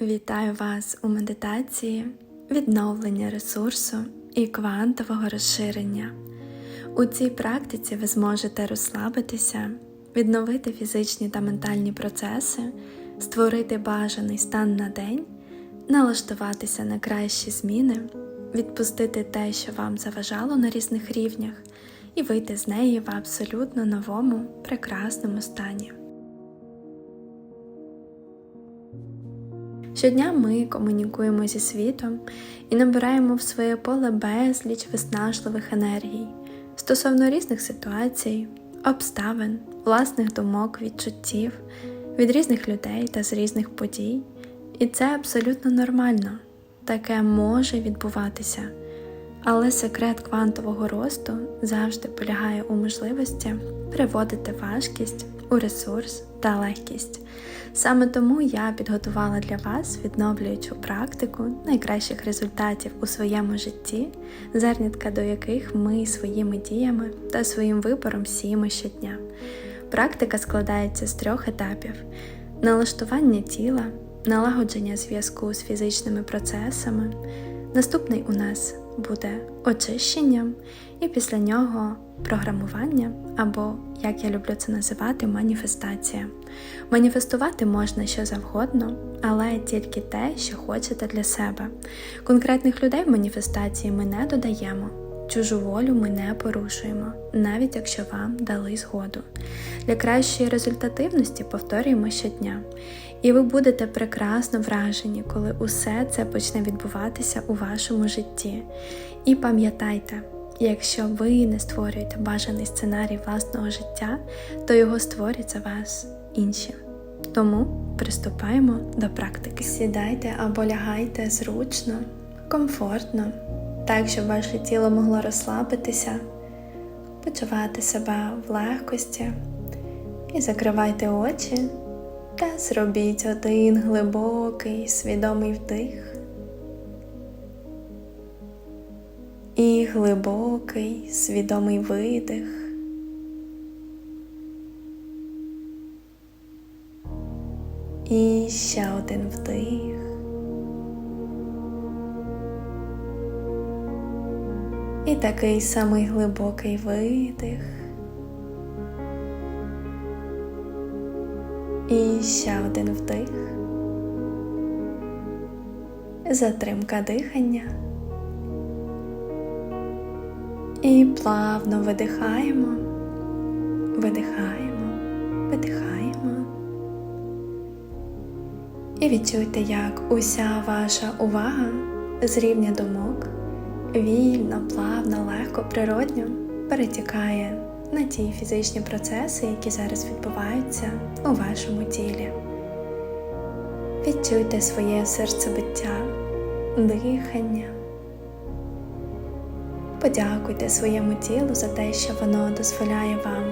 Вітаю вас у медитації відновлення ресурсу і квантового розширення. У цій практиці ви зможете розслабитися, відновити фізичні та ментальні процеси, створити бажаний стан на день, налаштуватися на кращі зміни, відпустити те, що вам заважало на різних рівнях, і вийти з неї в абсолютно новому, прекрасному стані. Щодня ми комунікуємо зі світом і набираємо в своє поле безліч виснажливих енергій стосовно різних ситуацій, обставин, власних думок, відчуттів від різних людей та з різних подій. І це абсолютно нормально, таке може відбуватися. Але секрет квантового росту завжди полягає у можливості приводити важкість у ресурс та легкість. Саме тому я підготувала для вас відновлюючу практику найкращих результатів у своєму житті, зернятка до яких ми своїми діями та своїм вибором сіємо щодня. Практика складається з трьох етапів: налаштування тіла, налагодження зв'язку з фізичними процесами. Наступний у нас буде очищенням, і після нього програмування, або, як я люблю це називати, маніфестація. Маніфестувати можна що завгодно, але тільки те, що хочете для себе. Конкретних людей в маніфестації ми не додаємо. Чужу волю ми не порушуємо, навіть якщо вам дали згоду. Для кращої результативності повторюємо щодня, і ви будете прекрасно вражені, коли усе це почне відбуватися у вашому житті. І пам'ятайте, якщо ви не створюєте бажаний сценарій власного життя, то його створять за вас інші. Тому приступаємо до практики. Сідайте або лягайте зручно, комфортно, так, щоб ваше тіло могло розслабитися, почувати себе в легкості і закривайте очі та зробіть один глибокий свідомий вдих і глибокий свідомий видих. І ще один вдих. І такий самий глибокий видих. І ще один вдих. Затримка дихання. І плавно видихаємо, видихаємо, видихаємо. І відчуйте, як уся ваша увага з рівня думок вільно, плавно, легко, природньо перетікає на ті фізичні процеси, які зараз відбуваються у вашому тілі. Відчуйте своє серцебиття, дихання. Подякуйте своєму тілу за те, що воно дозволяє вам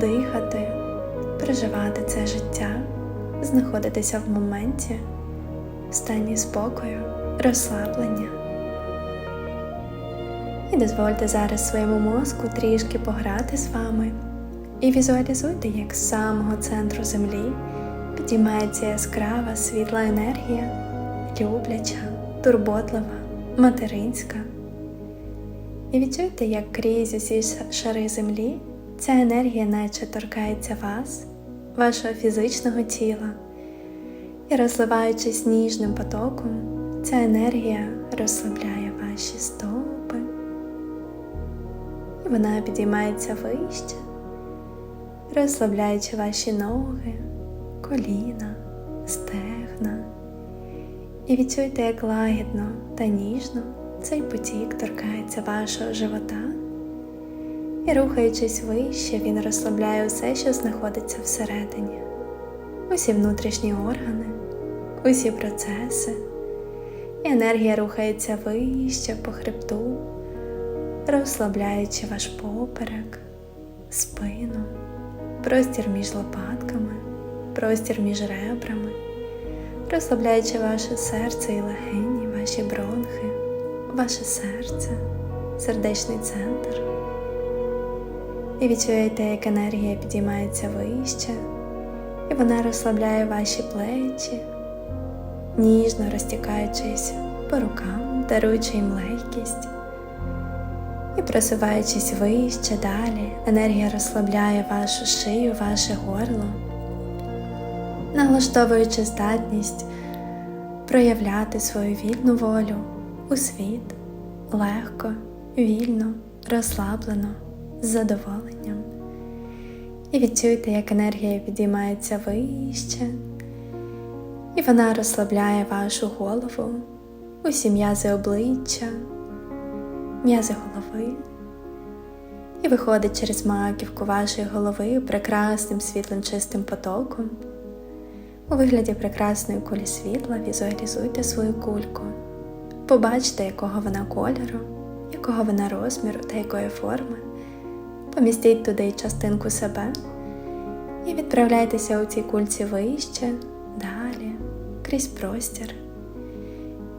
дихати, переживати це життя, знаходитися в моменті, в стані спокою, розслаблення. І дозвольте зараз своєму мозку трішки пограти з вами і візуалізуйте, як з самого центру землі підіймається яскрава світла енергія, любляча, турботлива, материнська. І відчуйте, як крізь усі шари землі? Ця енергія наче торкається вас, вашого фізичного тіла, і розливаючись ніжним потоком, ця енергія розслабляє ваші стопи, і вона підіймається вище, розслабляючи ваші ноги, коліна, стегна. І відчуйте, як лагідно та ніжно цей потік торкається вашого живота, і, рухаючись вище, він розслабляє усе, що знаходиться всередині, усі внутрішні органи, усі процеси, і енергія рухається вище по хребту, розслабляючи ваш поперек, спину, простір між лопатками, простір між ребрами, розслабляючи ваше серце і легені, ваші бронхи ваше серце, сердечний центр. І відчуєте, як енергія підіймається вище, і вона розслабляє ваші плечі, ніжно розтікаючись по рукам, даруючи їм легкість. І просуваючись вище далі, енергія розслабляє вашу шию, ваше горло, налаштовуючи здатність проявляти свою вільну волю у світ легко, вільно, розслаблено, з задоволенням. І відчуйте, як енергія підіймається вище, і вона розслабляє вашу голову, усі м'язи обличчя, м'язи голови, і виходить через маківку вашої голови прекрасним світлим чистим потоком. У вигляді прекрасної кулі світла візуалізуйте свою кульку. Побачте, якого вона кольору, якого вона розміру та якої форми. Помістіть туди частинку себе і відправляйтеся у цій кульці вище, далі, крізь простір.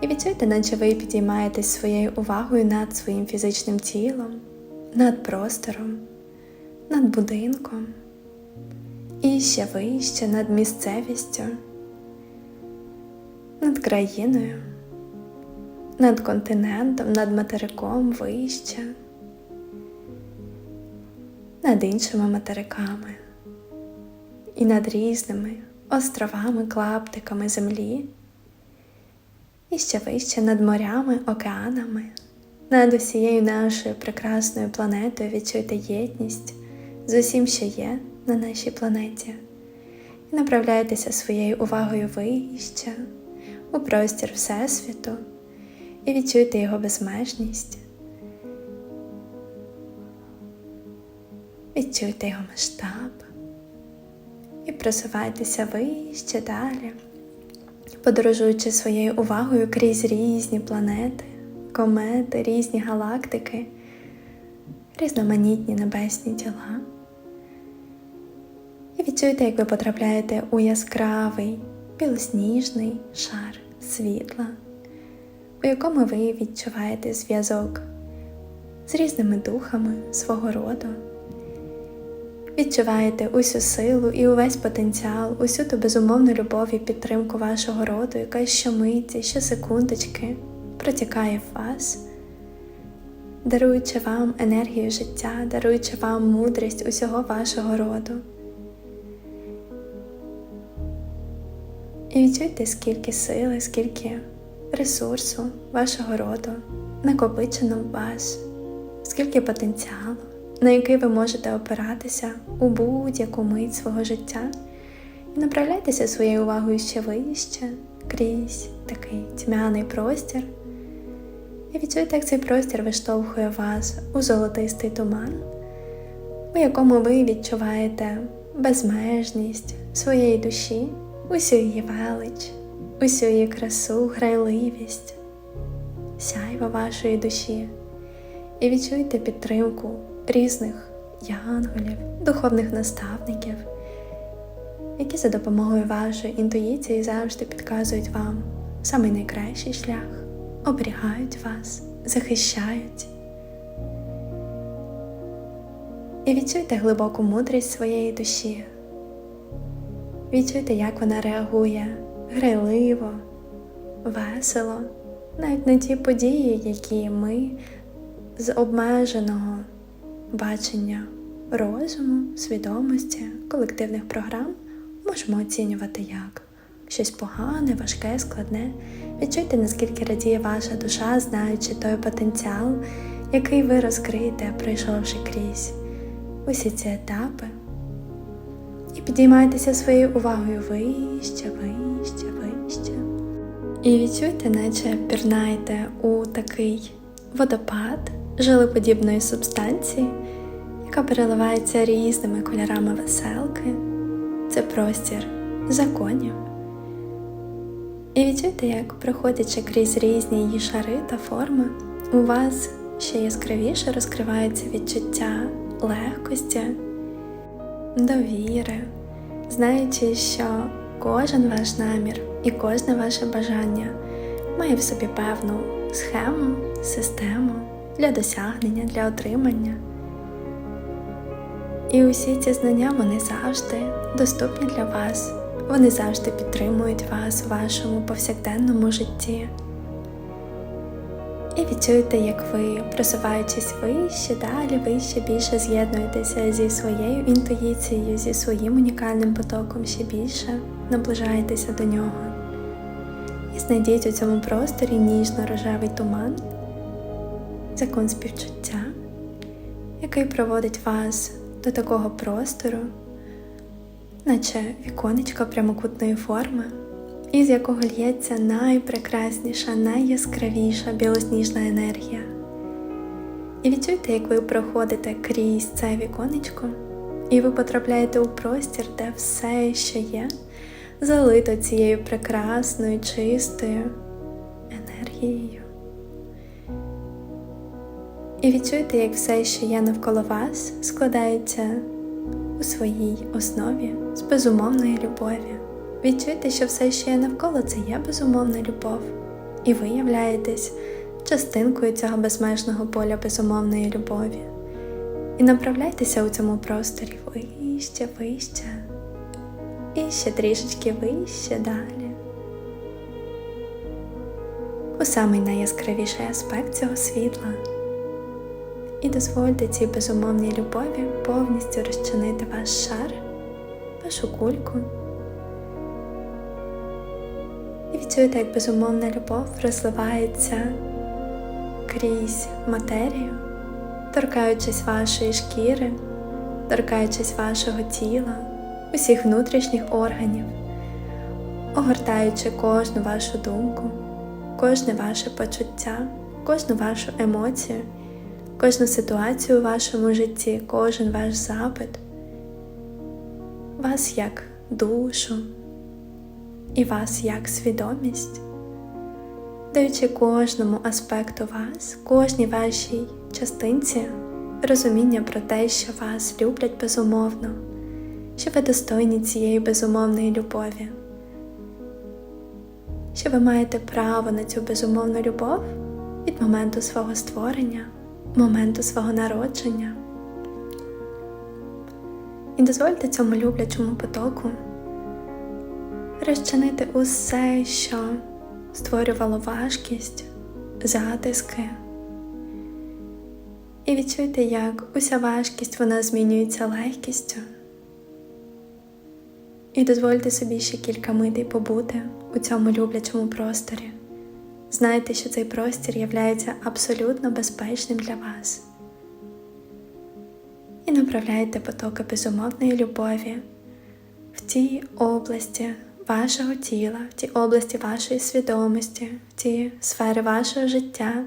І відчуйте, наче ви підіймаєтесь своєю увагою над своїм фізичним тілом, над простором, над будинком і ще вище над місцевістю, над країною, над континентом, над материком вище, над іншими материками і над різними островами, клаптиками землі, і ще вище над морями, океанами, над усією нашою прекрасною планетою відчуйте єдність з усім, що є на нашій планеті, і направляйтеся своєю увагою вище у простір Всесвіту і відчуйте його безмежність. Відчуйте його масштаб і просувайтеся вище далі, подорожуючи своєю увагою крізь різні планети, комети, різні галактики, різноманітні небесні тіла. І відчуйте, як ви потрапляєте у яскравий білосніжний шар світла, у якому ви відчуваєте зв'язок з різними духами свого роду. Відчуваєте усю силу і увесь потенціал, усю ту безумовну любов і підтримку вашого роду, яка щомиті, щосекундочки протікає в вас, даруючи вам енергію життя, даруючи вам мудрість усього вашого роду. І відчуйте, скільки сили, скільки ресурсу вашого роду накопичено вас, скільки потенціалу, на який ви можете опиратися у будь-яку мить свого життя, і направляйтеся своєю увагою ще вище, крізь такий тьмяний простір. І відчуйте, як цей простір виштовхує вас у золотистий туман, у якому ви відчуваєте безмежність своєї душі усю її велич, усю її красу, грайливість, сяйва вашої душі і відчуйте підтримку різних янголів, духовних наставників, які за допомогою вашої інтуїції завжди підказують вам самий найкращий шлях, оберігають вас, захищають. І відчуйте глибоку мудрість своєї душі. Відчуйте, як вона реагує грайливо, весело, навіть на ті події, які ми з обмеженого бачення розуму, свідомості, колективних програм можемо оцінювати як щось погане, важке, складне. Відчуйте, наскільки радіє ваша душа, знаючи той потенціал, який ви розкриєте, пройшовши крізь усі ці етапи. І підіймайтеся своєю увагою вище, вище, вище. І відчуйте, наче пірнаєте у такий водопад жилеподібної субстанції, яка переливається різними кольорами веселки. Це простір законів. І відчуйте, як, проходячи крізь різні її шари та форми, у вас ще яскравіше розкривається відчуття легкості довіри, знаючи, що кожен ваш намір і кожне ваше бажання має в собі певну схему, систему для досягнення, для отримання. І усі ці знання вони завжди доступні для вас Вони завжди підтримують вас у вашому повсякденному житті. І відчуйте, як ви, просуваючись вище, далі, вище, більше з'єднуєтеся зі своєю інтуїцією, зі своїм унікальним потоком ще більше наближаєтеся до нього. І знайдіть у цьому просторі ніжно-рожевий туман, закон співчуття, який проводить вас до такого простору, наче віконечко прямокутної форми із якого лється найпрекрасніша, найяскравіша білосніжна енергія. І відчуйте, як ви проходите крізь це віконечко, і ви потрапляєте у простір, де все, що є, залито цією прекрасною, чистою енергією. І відчуйте, як все, що є навколо вас, складається у своїй основі з безумовної любові. Відчуйте, що все, що є навколо, це є безумовна любов, і ви являєтесь частинкою цього безмежного поля безумовної любові. І направляйтеся у цьому просторі вище, вище, і ще трішечки вище далі. У самий найяскравіший аспект цього світла. І дозвольте цій безумовній любові повністю розчинити ваш шар, вашу кульку. Відчуєте, як безумовна любов розливається крізь матерію, торкаючись вашої шкіри, торкаючись вашого тіла, усіх внутрішніх органів, огортаючи кожну вашу думку, кожне ваше почуття, кожну вашу емоцію, кожну ситуацію у вашому житті, кожен ваш запит, вас як душу і вас як свідомість, даючи кожному аспекту вас, кожній вашій частинці розуміння про те, що вас люблять безумовно, що ви достойні цієї безумовної любові, що ви маєте право на цю безумовну любов від моменту свого створення, моменту свого народження. І дозвольте цьому люблячому потоку розчинити усе, що створювало важкість, затиски. І відчуйте, як уся важкість вона змінюється легкістю. І дозвольте собі ще кілька митей побути у цьому люблячому просторі. Знайте, що цей простір є абсолютно безпечним для вас. І направляйте потоки безумовної любові в ті області, вашого тіла, в ті області вашої свідомості, в ті сфери вашого життя,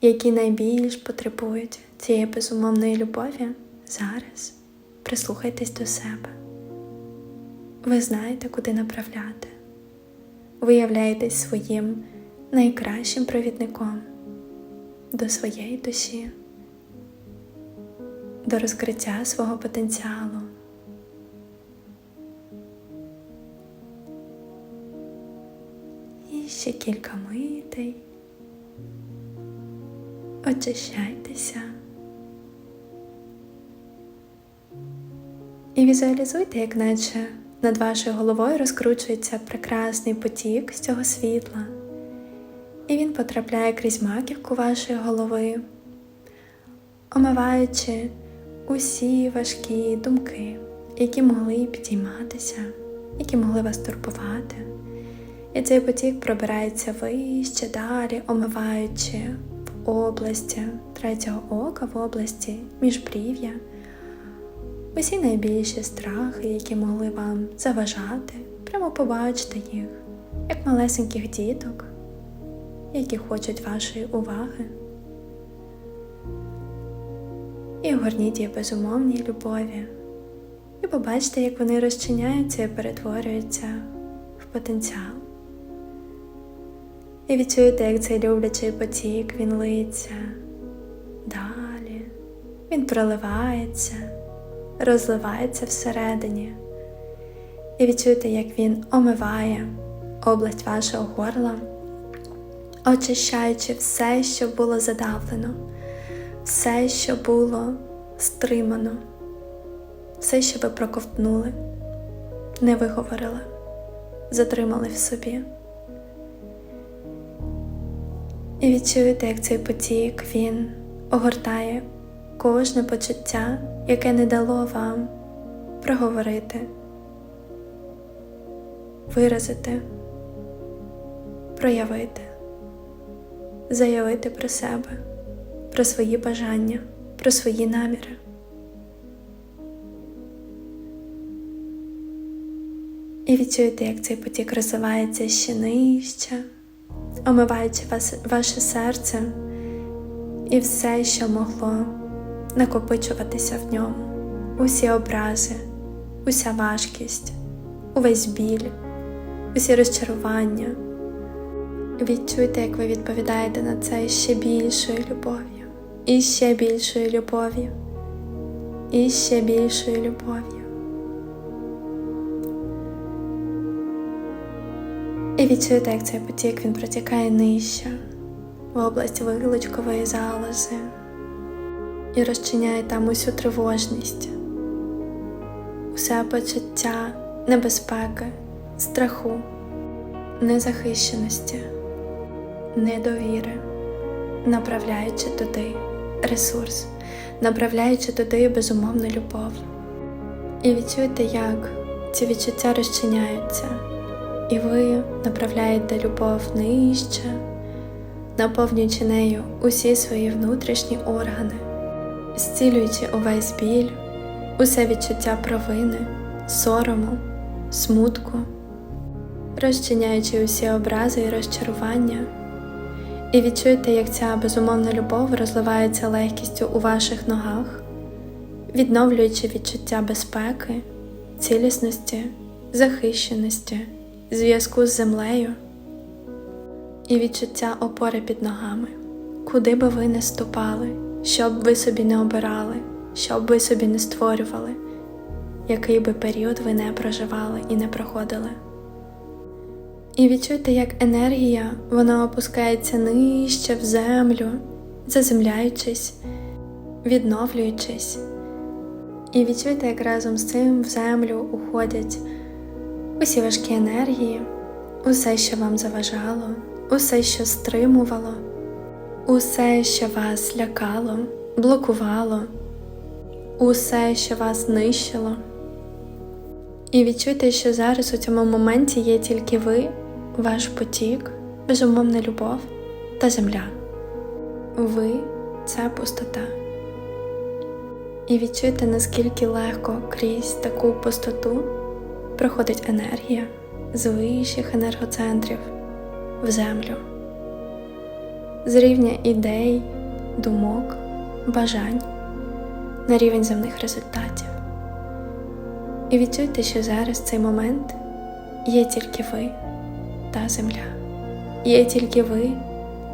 які найбільш потребують цієї безумовної любові, зараз прислухайтесь до себе. Ви знаєте, куди направляти. Ви являєтесь своїм найкращим провідником до своєї душі, до розкриття свого потенціалу. Ще кілька митей. Очищайтеся і візуалізуйте, як наче над вашою головою розкручується прекрасний потік з цього світла, і він потрапляє крізь маківку вашої голови, омиваючи усі важкі думки, які могли підійматися, які могли вас турбувати. І цей потік пробирається вище, далі, омиваючи в області третього ока, в області міжбрів'я, усі найбільші страхи, які могли вам заважати, прямо побачте їх, як малесеньких діток, які хочуть вашої уваги. І огорніть її безумовній любові. І побачте, як вони розчиняються і перетворюються в потенціал. І відчуєте, як цей люблячий потік він литься далі, він проливається, розливається всередині. І відчуєте, як він омиває область вашого горла, очищаючи все, що було задавлено, все, що було стримано, все, що ви проковтнули, не виговорили, затримали в собі. І відчуєте, як цей потік він огортає кожне почуття, яке не дало вам проговорити, виразити, проявити, заявити про себе, про свої бажання, про свої наміри. І відчуєте, як цей потік розвивається ще нижче, омиваючи ваше серце і все, що могло накопичуватися в ньому, усі образи, уся важкість, увесь біль, усі розчарування. Відчуйте, як ви відповідаєте на це ще більшою любов'ю, і ще більшою любов'ю, і ще більшою любов'ю. І відчуєте, як цей потік він протікає нижче. В область вилучкової залози. І розчиняє там усю тривожність, усе почуття небезпеки, страху, незахищеності, недовіри, направляючи туди ресурс, направляючи туди безумовну любов. І відчуйте, як ці відчуття розчиняються, і ви направляєте любов нижче, наповнюючи нею усі свої внутрішні органи зцілюючи увесь біль, усе відчуття провини, сорому, смутку, розчиняючи усі образи і розчарування, і відчуйте, як ця безумовна любов розливається легкістю у ваших ногах, відновлюючи відчуття безпеки, цілісності, захищеності, зв'язку з землею і відчуття опори під ногами, куди би ви не ступали що б ви собі не обирали, що б ви собі не створювали, який би період ви не проживали і не проходили. І відчуйте, як енергія вона опускається нижче в землю, заземляючись, відновлюючись. І відчуйте, як разом з цим в землю уходять усі важкі енергії, усе, що вам заважало, усе, що стримувало. Усе, що вас лякало, блокувало, усе, що вас нищило. І відчуйте, що зараз у цьому моменті є тільки ви, ваш потік, безумовна любов та земля. Ви це пустота. І відчуйте, наскільки легко крізь таку пустоту проходить енергія з вищих енергоцентрів в землю з рівня ідей, думок, бажань на рівень земних результатів. І відчуйте, що зараз цей момент є тільки ви та земля, є тільки ви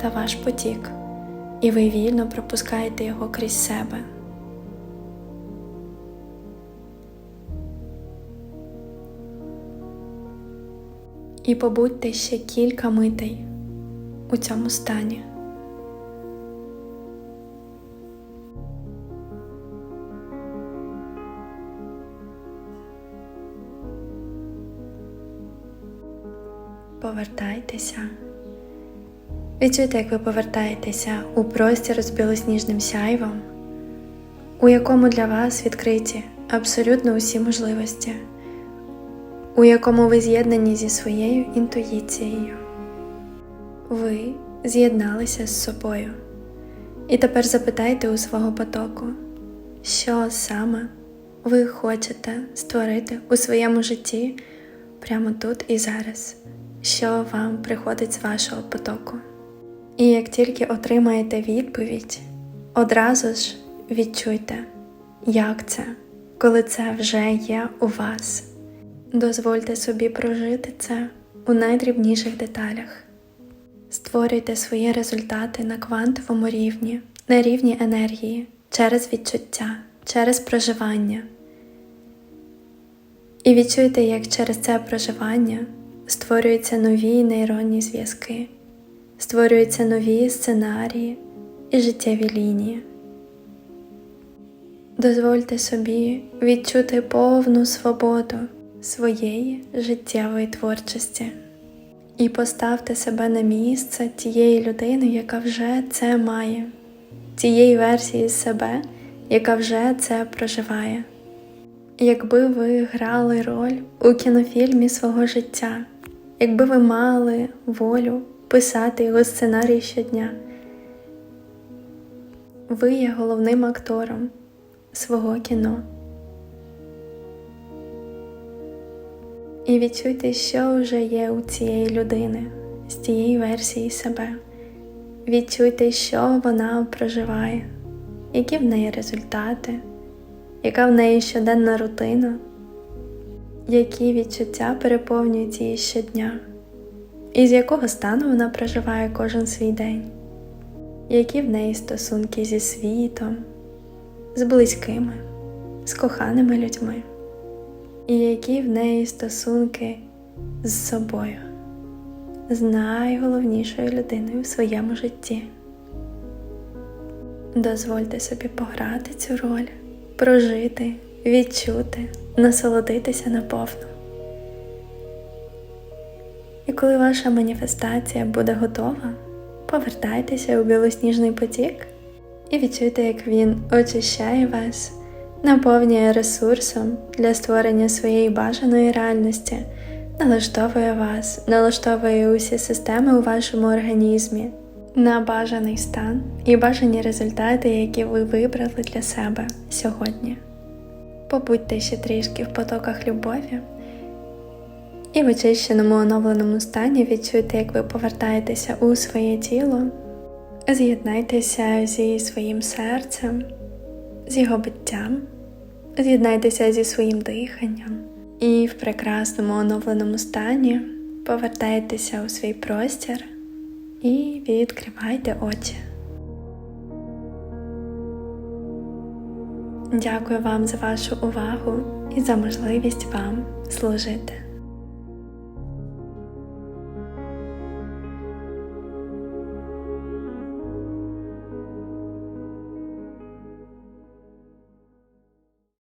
та ваш потік, і ви вільно пропускаєте його крізь себе. І побудьте ще кілька митей у цьому стані. Повертайтеся. Відчуйте, як ви повертаєтеся у простір з білосніжним сяйвом, у якому для вас відкриті абсолютно усі можливості, у якому ви з'єднані зі своєю інтуїцією. Ви з'єдналися з собою. І тепер запитайте у свого потоку, що саме ви хочете створити у своєму житті прямо тут і зараз що вам приходить з вашого потоку. І як тільки отримаєте відповідь, одразу ж відчуйте, як це, коли це вже є у вас. Дозвольте собі прожити це у найдрібніших деталях. Створюйте свої результати на квантовому рівні, на рівні енергії, через відчуття, через проживання. І відчуйте, як через це проживання створюються нові нейронні зв'язки, створюються нові сценарії і життєві лінії. Дозвольте собі відчути повну свободу своєї життєвої творчості. І поставте себе на місце тієї людини, яка вже це має, тієї версії себе, яка вже це проживає. Якби ви грали роль у кінофільмі свого життя, якби ви мали волю писати його сценарій щодня, ви є головним актором свого кіно. І відчуйте, що вже є у цієї людини з тієї версії себе. Відчуйте, що вона проживає, які в неї результати, яка в неї щоденна рутина, які відчуття переповнюють її щодня, і з якого стану вона проживає кожен свій день, які в неї стосунки зі світом, з близькими, з коханими людьми і які в неї стосунки з собою, з найголовнішою людиною в своєму житті. Дозвольте собі пограти цю роль, прожити, відчути, насолодитися наповну. І коли ваша маніфестація буде готова, повертайтеся у білосніжний потік і відчуйте, як він очищає вас наповнює ресурсом для створення своєї бажаної реальності, налаштовує вас, налаштовує усі системи у вашому організмі на бажаний стан і бажані результати, які ви вибрали для себе сьогодні. Побудьте ще трішки в потоках любові. І в очищеному оновленому стані відчуйте, як ви повертаєтеся у своє тіло, з'єднайтеся зі своїм серцем з його биттям, з'єднайтеся зі своїм диханням і в прекрасному оновленому стані повертайтеся у свій простір і відкривайте очі. Дякую вам за вашу увагу і за можливість вам служити.